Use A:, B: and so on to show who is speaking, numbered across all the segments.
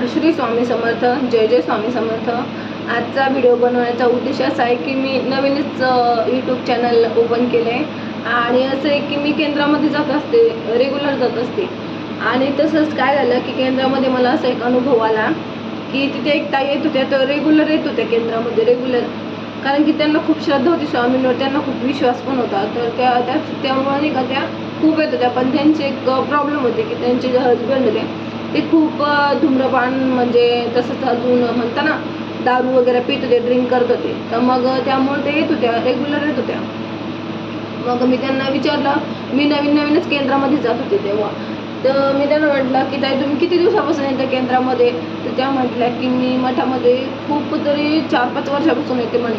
A: श्री स्वामी समर्थ जय जय स्वामी समर्थ. आजचा व्हिडिओ बनवण्याचा उद्देश असा आहे की मी नवीनच यूट्यूब चॅनल ओपन केलं आहे आणि असं आहे की मी केंद्रामध्ये जात असते रेग्युलर जात असते. आणि तसंच काय झालं की केंद्रामध्ये मला असा एक अनुभव आला की तिथे एक ताई येत होत्या तर रेग्युलर येत होत्या केंद्रामध्ये रेग्युलर कारण की त्यांना खूप श्रद्धा होती स्वामींवर त्यांना खूप विश्वास पण होता. तर त्या त्या त्यामुळे नाही का त्या खूप येत होत्या. पण त्यांचे एक प्रॉब्लेम होते की त्यांचे जे हजबंड होते ते खूप धूम्रपान म्हणजे तसंच अजून म्हणता ना दारू वगैरे पित होते ड्रिंक करत होते. तर मग त्यामुळे ते येत होत्या रेग्युलर येत होत्या. मग मी त्यांना विचारलं मी नवीन नवीनच केंद्रामध्ये जात होते तेव्हा. तर मी त्यांना म्हटलं की ताई तुम्ही किती दिवसापासून येते केंद्रामध्ये? तर त्या म्हटल्या की मी मठामध्ये खूप तरी चार पाच वर्षापासून येते म्हणे.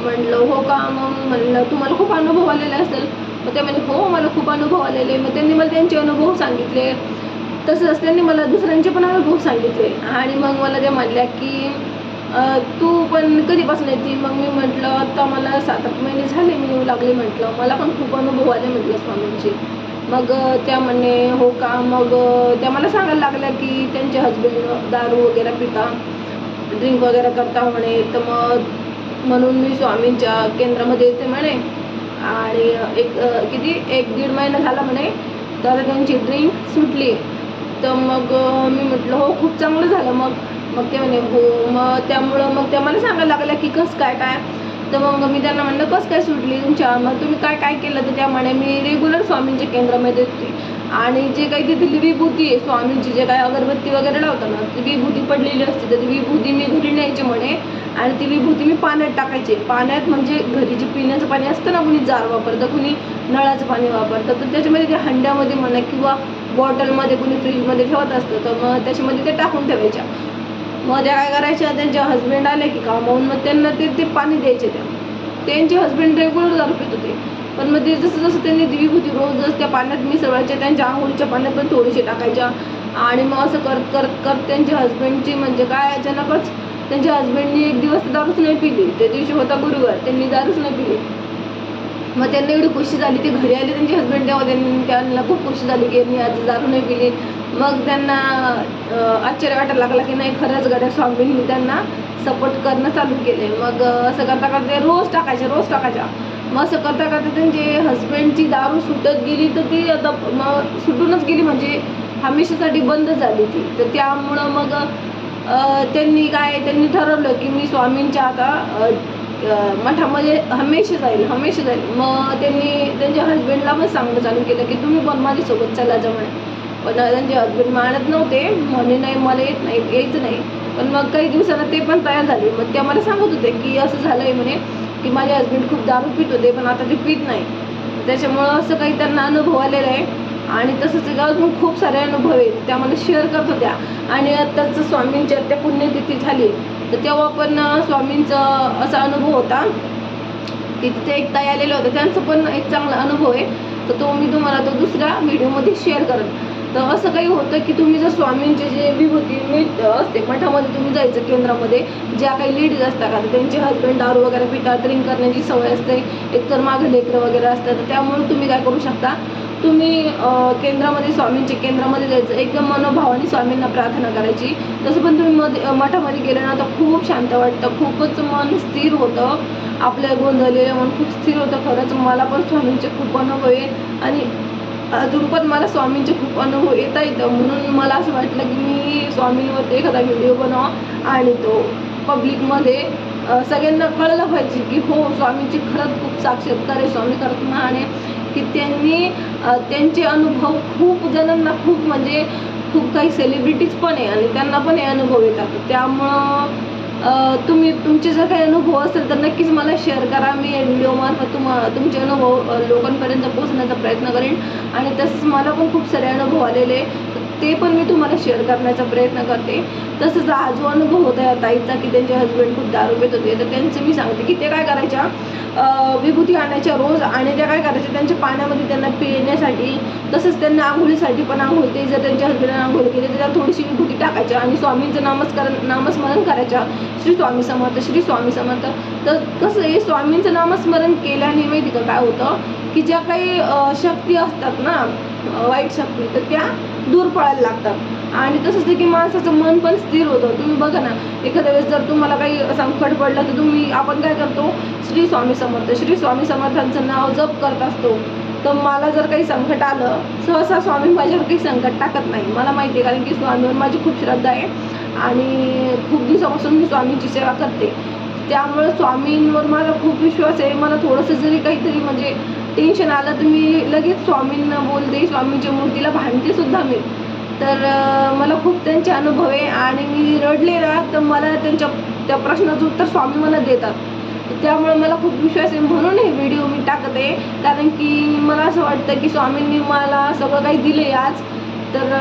A: म्हटलं हो का? मग म्हणलं तुम्हाला खूप अनुभव आलेले असेल. मग ते म्हणे हो मला खूप अनुभव आलेले. मग त्यांनी मला त्यांचे अनुभव सांगितले. तसंच असल्याने मला दुसऱ्यांचे पण अनुभव सांगितले. आणि मग मला त्या म्हणल्या की तू पण कधीपासून येते? मग मी म्हटलं आता मला सात आठ महिने झाले मी येऊ लागले म्हटलं. मला पण खूप अनुभव आले म्हटलं स्वामींचे. मग त्या म्हणे हो का? मग त्या मला सांगायला लागल्या की त्यांचे हजबंड दारू वगैरे पिता ड्रिंक वगैरे करता म्हणे. तर मग म्हणून मी स्वामींच्या केंद्रामध्ये येते म्हणे. आणि एक किती? एक दीड महिना झाला म्हणे. तर त्यांची ड्रिंक सुटली. तर मग मी म्हटलं हो खूप चांगलं झालं. मग मग ते म्हणे हो. मग त्यामुळं मग त्या मला सांगायला लागल्या की कसं काय काय? तर मग मी त्यांना म्हणलं कसं काय सुटली तुमच्या? मग तुम्ही काय काय केलं? तर त्या म्हणे मी रेग्युलर स्वामींच्या केंद्रामध्ये होती. आणि जे काही तिथली विभूती आहे स्वामींची जे काही अगरबत्ती वगैरे लावताना ती विभूती पडलेली असते. तर ती विभूती मी घरी न्यायची म्हणे. आणि ती विभूती मी पाण्यात टाकायची. पाण्यात म्हणजे घरी जे पिण्याचं पाणी असतं ना कुणी जार वापरतं कुणी नळाचं पाणी वापरतं तर त्याच्यामध्ये ते हंड्यामध्ये म्हणा किंवा बॉटलमध्ये कुणी फ्रीजमध्ये ठेवत असतं तर मग त्याच्यामध्ये ते टाकून ठेवायच्या. मग त्या काय करायच्या त्यांचे हस्बंड आले की कामावून मग त्यांना ते ते पाणी द्यायचे त्या. त्यांचे हस्बंड रेग्युलर दारू पित होते. पण मग ते जसं जसं त्यांनी ती विभूती रोजच त्या पाण्यात मिसळायच्या त्यांच्या आंघोळीच्या पाण्यात पण थोडीशी टाकायच्या. आणि मग असं करत करत करत त्यांच्या हस्बंडची म्हणजे काय अचानकच त्यांच्या हस्बंडनी एक दिवस दारूच नाही पिली. त्या दिवशी होता गुरुवार त्यांनी दारूच नाही पिली. मग त्यांना एवढी खुशी झाली ते घरी आले त्यांचे हस्बंड तेव्हा त्यांनी त्यांना खूप खुशी झाली की मी आज दारू नाही पिली मग त्यांना आश्चर्य वाटायला लागला की नाही खरंच गड्या स्वामींनी त्यांना सपोर्ट करणं चालू केले मग असं करता करता रोज टाकायचे रोज टाकायच्या. मग असं करता करता त्यांचे हस्बंडची दारू सुटत गेली तर ती आता मग सुटूनच गेली म्हणजे हमेशासाठी बंद झाली ती. तर त्यामुळं मग त्यांनी काय त्यांनी ठरवलं की मी स्वामींच्या आता मठामध्ये हमेशा जाईल हमेशा जाईल. मग त्यांनी त्यांच्या हस्बंडला पण सांगणं चालू केलं की तुम्ही पण माझ्यासोबत चला जा म्हणे. पण त्यांचे हस्बंड मानत नव्हते. म्हणे नाही मला येत नाही यायचं नाही. पण मग काही दिवसानं ते पण तयार झाले. मग ते मला सांगत होते की असं झालं आहे म्हणे की माझे हस्बंड खूप दारू पित होते पण आता ते पित नाही. त्याच्यामुळं असं काही त्यांना अनुभव आलेला आहे. आणि तसंच एक खूप सारे अनुभव आहेत त्या मला शेअर करत होत्या. आणि आत्ताच स्वामींची त्या पुण्यतिथी झाली. तर तेव्हा पण स्वामींचा असा अनुभव होता की तिथे एक ताई आलेले होते त्यांचं पण एक चांगला अनुभव आहे. तर तो मी तुम्हाला तो दुसऱ्या व्हिडिओमध्ये शेअर करेन. तर असं काही होतं की तुम्ही जर स्वामींचे जे विभूती मीठ असते मठामध्ये तुम्ही जायचं केंद्रामध्ये ज्या काही लेडीज असतात का तर त्यांचे हस्बंड दारू वगैरे पितात ड्रिंक करण्याची सवय असते एकतर मागं लेकरं वगैरे असतात तर त्यामुळे तुम्ही काय करू शकता? तुम्ही केंद्रामध्ये स्वामींचे केंद्रामध्ये जायचं एकदम मनोभावाने स्वामींना प्रार्थना करायची. तसं पण तुम्ही मध्ये मठामध्ये गेले ना तर खूप शांत वाटतं. खूपच मन स्थिर होतं. आपल्या गोंधळलेलं मन खूप स्थिर होतं खरंच. मला पण स्वामींचे खूप अनुभव आहे. आणि अजून पण मला स्वामींचे खूप अनुभव येता येतं. म्हणून मला असं वाटलं की मी स्वामींवरती एखादा व्हिडिओ बनवा आणि तो पब्लिकमध्ये सगळ्यांना कळलं पाहिजे की हो स्वामींची खरंच खूप साक्षात्कार आहे स्वामी खरंच महान आहे की त्यांनी त्यांचे अनुभव खूप जणांना खूप म्हणजे खूप काही सेलिब्रिटीज पण आहे आणि त्यांना पण हे अनुभव येतात. त्यामुळं तुम्ही तुमचे जर काही अनुभव असेल तर नक्कीच मला शेअर करा. मी व्हिडिओमार्फत तुम तुमचे अनुभव लोकांपर्यंत पोहोचण्याचा प्रयत्न करेन. आणि तसंच मला पण खूप सारे अनुभव आलेले आहे. ते पण मी तुम्हाला शेअर करण्याचा प्रयत्न करते. तसंच हा जो अनुभव होता या ताईचा की त्यांचे हस्बंड खूप दारू पित होते. तर त्यांचं मी सांगते की ते काय करायच्या विभूती आणायच्या रोज आणि त्या काय करायच्या त्यांच्या पाण्यामध्ये त्यांना पिण्यासाठी तसंच त्यांना आंघोळीसाठी पण आंघोळ ते जर त्यांच्या हस्बंडने आंघोळ केली तर त्याला थोडीशी विभूती टाकायच्या आणि स्वामींचं नामस्कार नामस्मरण करायच्या. श्री स्वामी समर्थ श्री स्वामी समर्थ. तर कसं हे स्वामींचं नामस्मरण केल्याने माहिती का? काय होतं की ज्या काही शक्ती असतात ना वाईट शक्ती तर त्या दूर पळायला लागतात. आणि तसंच ते की माणसाचं मन पण स्थिर होतं. तुम्ही बघा ना एखाद्या वेळेस जर तुम्हाला काही संकट पडलं तर तुम्ही आपण काय करतो श्री स्वामी समर्थ श्री स्वामी समर्थांचं नाव जप करत असतो. तर मला जर काही संकट आलं सहसा स्वामी माझ्यावर काही संकट टाकत नाही. मला माहिती आहे कारण की स्वामीवर माझी खूप श्रद्धा आहे. आणि खूप दिवसापासून मी स्वामींची सेवा करते. त्यामुळे स्वामींवर माझा खूप विश्वास आहे. मला थोडंसं जरी काहीतरी म्हणजे टेन्शन आलं तर मी लगेच स्वामींना बोलते स्वामींच्या मूर्तीला भांडते सुद्धा मी. तर मला खूप त्यांचे अनुभव आहे आणि मी रडले ना तर मला त्यांच्या त्या प्रश्नाचं उत्तर स्वामी मला देतात. त्यामुळे मला खूप विश्वास आहे. म्हणून हे व्हिडिओ मी टाकत आहे. कारण की मला असं वाटतं की स्वामींनी मला सगळं काही दिले आज. तर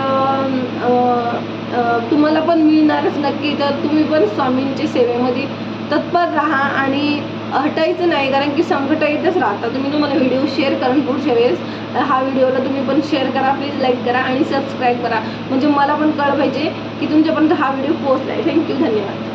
A: तुम्हाला पण मिळणारच नक्की. तर तुम्ही पण स्वामींच्या सेवेमध्ये तत्पर राहा आणि हटायचं नाही कारण की संकट येतच राहतात तुम्ही तुम्हाला व्हिडिओ शेअर करून पुढच्या वेळेस हा व्हिडिओला तुम्ही पण शेअर करा प्लीज लाईक करा आणि सबस्क्राईब करा. म्हणजे मला पण कळलं पाहिजे की तुमच्यापर्यंत हा व्हिडिओ पोहोचला आहे थँक्यू धन्यवाद.